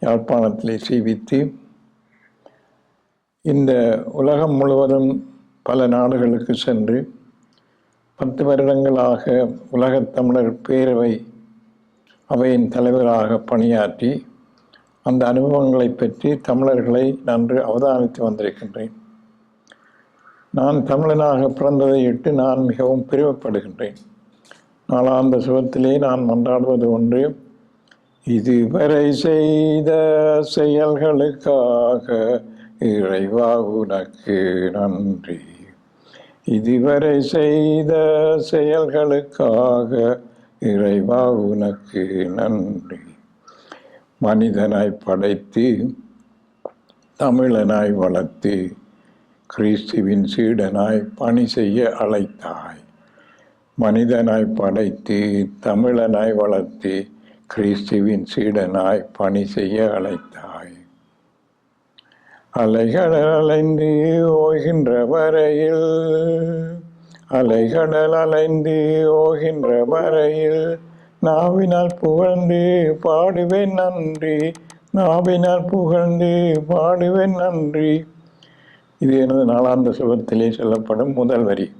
யாழ்ப்பாணத்திலே செய்வித்து இந்த உலகம் முழுவதும் பல நாடுகளுக்கு சென்று பத்து வருடங்களாக உலகத் தமிழர் பேரவை அவையின் தலைவராக பணியாற்றி அந்த அனுபவங்களை பற்றி தமிழர்களை நன்று அவதானித்து வந்திருக்கின்றேன். நான் தமிழனாக பிறந்ததை இட்டு நான் மிகவும் பெருமைப்படுகின்றேன். நாளாந்த சுகத்திலே நான் மன்றாடுவது ஒன்று இதுவரை செய்த செயல்களுக்காக இறைவா உனக்கு நன்றி. இதுவரை செய்த செயல்களுக்காக இறைவா உனக்கு நன்றி. மனிதனாய் படைத்து தமிழனாய் வளர்த்து கிறிஸ்துவின் சீடனாய் பணி செய்ய அழைத்தாய். மனிதனாய் படைத்து தமிழனாய் வளர்த்து கிறிஸ்துவின் சீடனாய் பணி செய்ய அழைத்தாய். அலைகடல் அலைந்து ஓகின்ற வரையில் அலைகடல் அலைந்து ஓகின்ற வரையில் நாவினால் புகழ்ந்து பாடுவேன் நன்றி நாவினால் புகழ்ந்து பாடுவேன் நன்றி. இது எனது நாளாந்த சுபத்திலே சொல்லப்படும் முதல் வரி.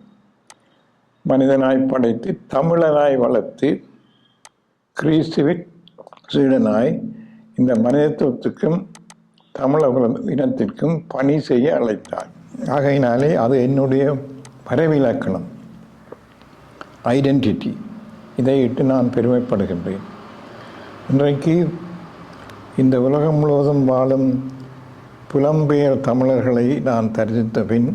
மனிதனாய் படைத்து தமிழனாய் வளர்த்து கிறிஸ்துவின் சீடனாய் இந்த மனிதத்துவத்துக்கும் தமிழக இனத்திற்கும் பணி செய்ய அழைத்தார். ஆகையினாலே அது என்னுடைய பரவிலக்கணம். ஐடென்டிட்டி இதை இட்டு நான் பெருமைப்படுகின்றேன். இன்றைக்கு இந்த உலகம் முழுவதும் வாழும் புலம்பெயர் தமிழர்களை நான் தரிசித்த பின்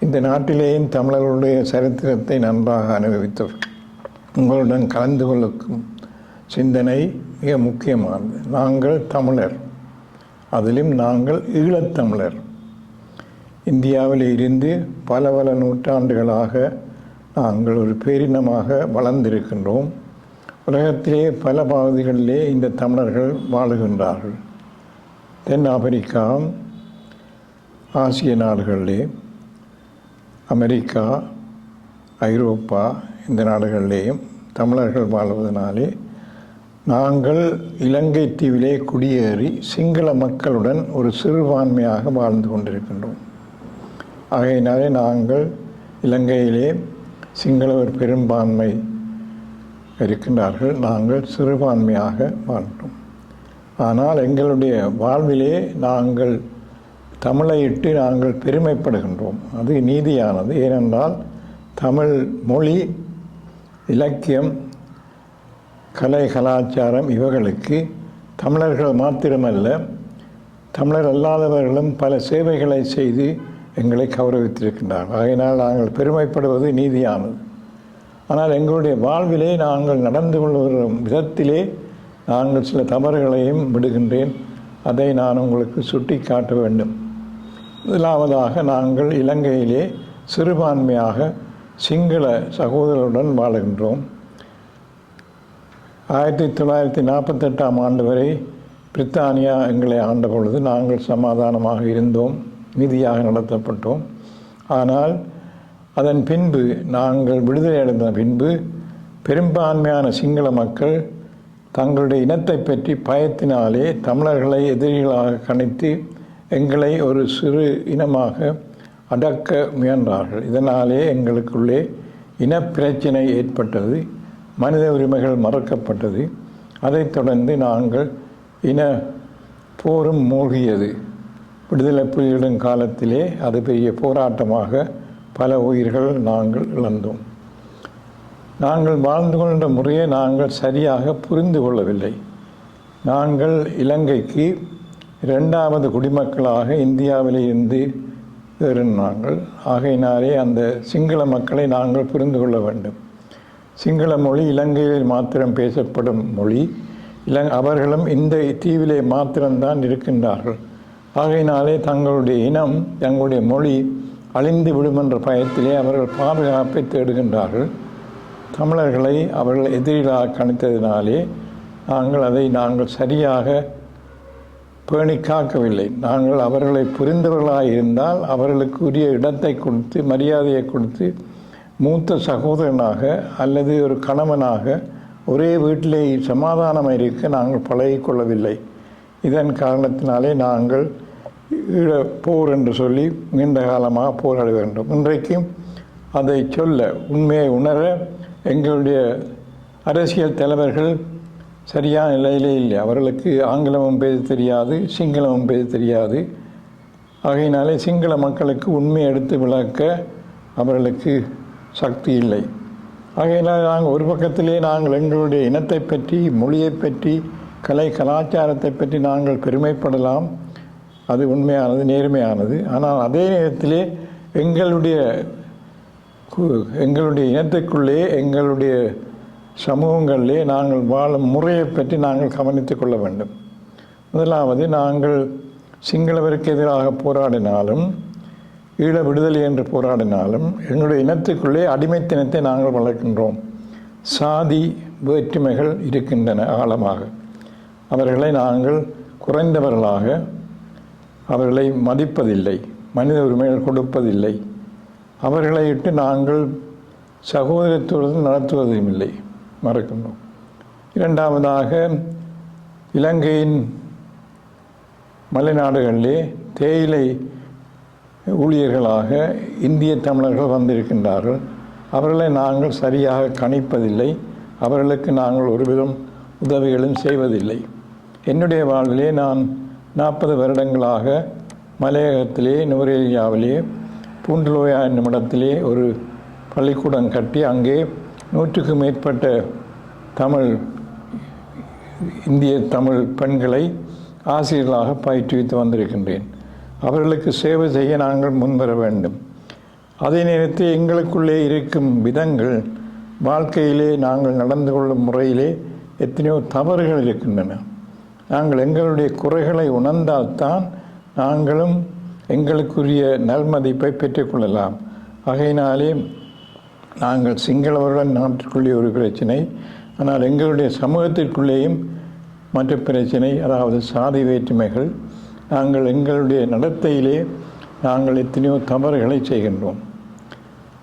இந்த நாட்டிலேயும் தமிழர்களுடைய சரித்திரத்தை நன்றாக அனுபவித்தவர் உங்களுடன் கலந்து கொள்ளும் சிந்தனை மிக முக்கியமானது. நாங்கள் தமிழர். அதிலும் நாங்கள் ஈழத்தமிழர். இந்தியாவில் இருந்து பல பல நூற்றாண்டுகளாக நாங்கள் ஒரு பேரினமாக வளர்ந்திருக்கின்றோம். உலகத்திலே பல பகுதிகளிலே இந்த தமிழர்கள் வாழுகின்றார்கள். தென் ஆப்பிரிக்கா ஆசிய நாடுகளிலே அமெரிக்கா ஐரோப்பா இந்த நாடுகளிலேயும் தமிழர்கள் வாழ்வதனாலே நாங்கள் இலங்கை தீவிலே குடியேறி சிங்கள மக்களுடன் ஒரு சிறுபான்மையாக வாழ்ந்து கொண்டிருக்கின்றோம். ஆகையினாலே நாங்கள் இலங்கையிலே சிங்களவர் பெரும்பான்மை இருக்கின்றார்கள். நாங்கள் சிறுபான்மையாக வாழ்ந்தோம். ஆனால் எங்களுடைய வாழ்விலே நாங்கள் தமிழையிட்டு நாங்கள் பெருமைப்படுகின்றோம். அது நீதியானது. ஏனென்றால் தமிழ் மொழி இலக்கியம் கலை கலாச்சாரம் இவைகளுக்கு தமிழர்கள் மாத்திரமல்ல தமிழர் அல்லாதவர்களும் பல சேவைகளை செய்து எங்களை கௌரவித்திருக்கின்றார்கள் ஆகையினால் நாங்கள் பெருமைப்படுவது நீதியானது. ஆனால் எங்களுடைய வாழ்விலே நாங்கள் நடந்து கொள்கிற விதத்திலே நாங்கள் சில தவறுகளையும் விடுகின்றேன். அதை நான் உங்களுக்கு சுட்டி காட்ட வேண்டும். முதலாவதாக நாங்கள் இலங்கையிலே சிறுபான்மையாக சிங்கள சகோதரருடன் வாழுகின்றோம். ஆயிரத்தி தொள்ளாயிரத்தி நாற்பத்தெட்டாம் ஆண்டு வரை பிரித்தானியா எங்களை ஆண்ட பொழுது நாங்கள் சமாதானமாக இருந்தோம் நிதியாக நடத்தப்பட்டோம். ஆனால் அதன் பின்பு நாங்கள் விடுதலை அடைந்த பின்பு பெரும்பான்மையான சிங்கள மக்கள் தங்களுடைய இனத்தை பற்றி பயத்தினாலே தமிழர்களை எதிரிகளாக கணித்து எங்களை ஒரு சிறு இனமாக அடக்க முயன்றார்கள். இதனாலே எங்களுக்குள்ளே இனப்பிரச்சினை ஏற்பட்டது மனித உரிமைகள் மறக்கப்பட்டது. அதைத் தொடர்ந்து நாங்கள் இன போரும் மூழ்கியது. விடுதலை புலிகளின் காலத்திலே அது பெரிய போராட்டமாக பல உயிர்கள் நாங்கள் இழந்தோம். நாங்கள் வாழ்ந்து கொண்ட முறையை நாங்கள் சரியாக புரிந்து கொள்ளவில்லை. நாங்கள் இலங்கைக்கு இரண்டாவது குடிமக்களாக இந்தியாவில் இருந்து நாங்கள். ஆகையினாலே அந்த சிங்கள மக்களை நாங்கள் புரிந்து கொள்ள வேண்டும். சிங்கள மொழி இலங்கையில் மாத்திரம் பேசப்படும் மொழி. இலங் அவர்களும் இந்த தீவிலே மாத்திரம்தான் இருக்கின்றார்கள். ஆகையினாலே தங்களுடைய இனம் தங்களுடைய மொழி அழிந்து விடும் என்ற பயத்திலே அவர்கள் பாதுகாப்பை தேடுகின்றார்கள். தமிழர்களை அவர்கள் எதிரிகளாக கணித்ததினாலே நாங்கள் அதை நாங்கள் சரியாக பேணி காக்கவில்லை. நாங்கள் அவர்களை புரிந்தவர்களாக இருந்தால் அவர்களுக்கு உரிய இடத்தை கொடுத்து மரியாதையை கொடுத்து மூத்த சகோதரனாக அல்லது ஒரு கணவனாக ஒரே வீட்டிலே சமாதானம் இருக்க நாங்கள் பழகிக்கொள்ளவில்லை. இதன் காரணத்தினாலே நாங்கள் ஈழ போர் என்று சொல்லி நீண்ட காலமாக போராட வேண்டும். இன்றைக்கும் அதை சொல்ல உண்மையை உணர எங்களுடைய அரசியல் தலைவர்கள் சரியான நிலையிலே இல்லை. அவர்களுக்கு ஆங்கிலமும் பேச தெரியாது சிங்களமும் பேச தெரியாது. ஆகையினாலே சிங்கள மக்களுக்கு உண்மையை எடுத்து விளக்க அவர்களுக்கு சக்தி இல்லை. ஆகையினால் நாங்கள் ஒரு பக்கத்திலே நாங்கள் எங்களுடைய இனத்தை பற்றி மொழியை பற்றி கலை கலாச்சாரத்தை பற்றி நாங்கள் பெருமைப்படலாம். அது உண்மையானது நேர்மையானது. ஆனால் அதே நேரத்திலே எங்களுடைய கு- எங்களுடைய இனத்துக்குள்ளே எங்களுடைய சமூகங்களிலே நாங்கள் வாழும் முறையை பற்றி நாங்கள் கவனித்துக் கொள்ள வேண்டும். முதலாவது நாங்கள் சிங்களவருக்கு எதிராக போராடினாலும் ஈழ விடுதலை என்று போராடினாலும் எங்களுடைய இனத்துக்குள்ளே அடிமைத்தனத்தை நாங்கள் வளர்க்கின்றோம். சாதி வேற்றுமைகள் இருக்கின்றன ஆழமாக. அவர்களை நாங்கள் குறைந்தவர்களாக அவர்களை மதிப்பதில்லை மனித உரிமைகள் கொடுப்பதில்லை. அவர்களை இட்டு நாங்கள் சகோதரத்துடன் நடத்துவதும் இல்லை. மறக்கணும். இரண்டாவதாக இலங்கையின் மலைநாடுகளிலே தேயிலை ஊழியர்களாக இந்திய தமிழர்கள் வந்திருக்கின்றார்கள். அவர்களை நாங்கள் சரியாக கணிப்பதில்லை. அவர்களுக்கு நாங்கள் ஒருவிதம் உதவிகளும் செய்வதில்லை. என்னுடைய வாழ்விலே நான் நாற்பது வருடங்களாக மலையகத்திலே நுவரேலியாவிலே பூண்டுலோயா என்னும் இடத்திலே ஒரு பள்ளிக்கூடம் கட்டி அங்கே நூற்றுக்கும் மேற்பட்ட தமிழ் இந்திய தமிழ் பெண்களை ஆசிரியர்களாக பயிற்றுவித்து வந்திருக்கின்றேன். அவர்களுக்கு சேவை செய்ய நாங்கள் முன்வர வேண்டும். அதே நேரத்தில் எங்களுக்குள்ளே இருக்கும் விதங்கள் வாழ்க்கையிலே நாங்கள் நடந்து கொள்ளும் முறையிலே எத்தனையோ தவறுகள் இருக்கின்றன. நாங்கள் எங்களுடைய குறைகளை உணர்ந்தால்தான் நாங்களும் எங்களுக்குரிய நல்மதிப்பை பெற்றுக்கொள்ளலாம் ஆகையினாலே நாங்கள் சிங்களவருடன் நாட்டிற்குள்ளே ஒரு பிரச்சனை ஆனால் எங்களுடைய சமூகத்திற்குள்ளேயும் மற்ற பிரச்சனை அதாவது சாதி வேற்றுமைகள். நாங்கள் எங்களுடைய நடத்தையிலே நாங்கள் எத்தனையோ தவறுகளை செய்கின்றோம்.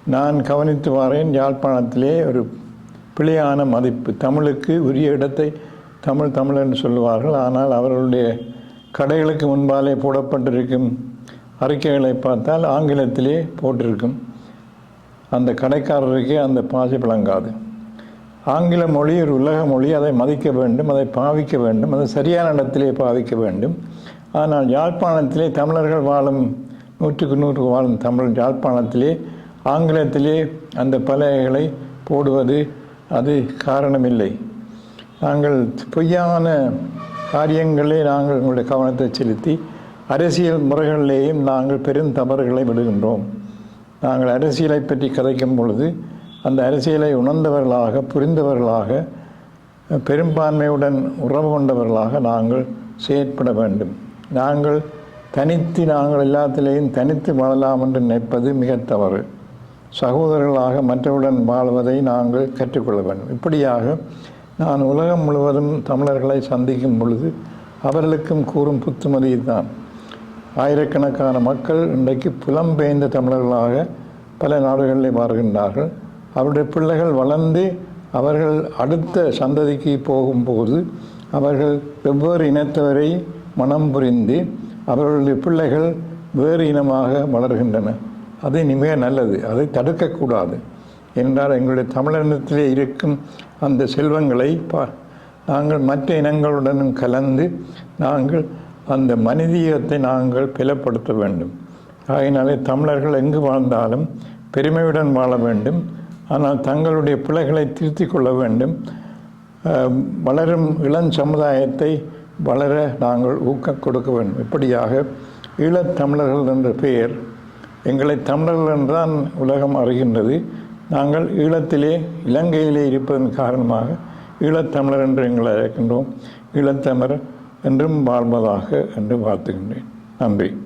நான் கவனித்து வரேன் யாழ்ப்பாணத்திலே ஒரு பிழையான மதிப்பு. தமிழுக்கு உரிய இடத்தை தமிழ் தமிழ் என்று சொல்லுவார்கள் ஆனால் அவர்களுடைய கடைகளுக்கு முன்பாலே போடப்பட்டிருக்கும் அறிக்கைகளை பார்த்தால் ஆங்கிலத்திலே போட்டிருக்கும். அந்த கடைக்காரருக்கே அந்த பாசி விளங்காது. ஆங்கில மொழி ஒரு உலக மொழி அதை மதிக்க வேண்டும் அதை பாவிக்க வேண்டும் அதை சரியான இடத்திலே பாவிக்க வேண்டும். ஆனால் யாழ்ப்பாணத்திலே தமிழர்கள் வாழும் நூற்றுக்கு நூறு வாழும் தமிழ் யாழ்ப்பாணத்திலே ஆங்கிலத்திலே அந்த பலகைகளை போடுவது அது காரணமில்லை. நாங்கள் பொய்யான காரியங்களே நாங்கள் எங்களுடைய கவனத்தை செலுத்தி அரசியல் முறைகளிலேயும் நாங்கள் பெரும் தவறுகளை விடுகின்றோம். நாங்கள் அரசியலை பற்றி கதைக்கும் பொழுது அந்த அரசியலை உணர்ந்தவர்களாக புரிந்தவர்களாக பெரும்பான்மையுடன் உறவு கொண்டவர்களாக நாங்கள் செயற்பட வேண்டும். நாங்கள் தனித்து நாங்கள் எல்லாத்திலேயும் தனித்து வாழலாம் என்று நினைப்பது மிக தவறு. சகோதரர்களாக மற்றவுடன் வாழ்வதை நாங்கள் கற்றுக்கொள்ள வேண்டும். இப்படியாக நான் உலகம் முழுவதும் தமிழர்களை சந்திக்கும் பொழுது அவர்களுக்கும் கூறும் புத்துமதி தான் ஆயிரக்கணக்கான மக்கள் இன்றைக்கு புலம்பெயர்ந்த தமிழர்களாக பல நாடுகளில் மாறுகின்றார்கள். அவருடைய பிள்ளைகள் வளர்ந்து அவர்கள் அடுத்த சந்ததிக்கு போகும்போது அவர்கள் வெவ்வேறு இனத்தவரை மனம் புரிந்து அவர்களுடைய பிள்ளைகள் வேறு இனமாக வளர்கின்றன. அது மிக நல்லது. அதை தடுக்கக்கூடாது. என்றால் எங்களுடைய தமிழினத்திலே இருக்கும் அந்த செல்வங்களை பா நாங்கள் மற்ற இனங்களுடனும் கலந்து நாங்கள் அந்த மனிதீகத்தை நாங்கள் பிளப்படுத்த வேண்டும். ஆகினாலே தமிழர்கள் எங்கு வாழ்ந்தாலும் பெருமையுடன் வாழ வேண்டும். ஆனால் தங்களுடைய பிள்ளைகளை திருத்திக் கொள்ள வேண்டும். வளரும் இளம் சமுதாயத்தை வளர நாங்கள் ஊக்கம் கொடுக்க வேண்டும். இப்படியாக ஈழத்தமிழர்கள் என்ற பெயர் எங்களை தமிழர்கள் என்றுதான் உலகம் அறிகின்றது. நாங்கள் ஈழத்திலே இலங்கையிலே இருப்பதன் காரணமாக ஈழத்தமிழர் என்று எங்களை அழைக்கின்றோம். ஈழத்தமிழர் என்றும் வாழ்வதாக என்று வாழ்த்துகின்றேன். நன்றி.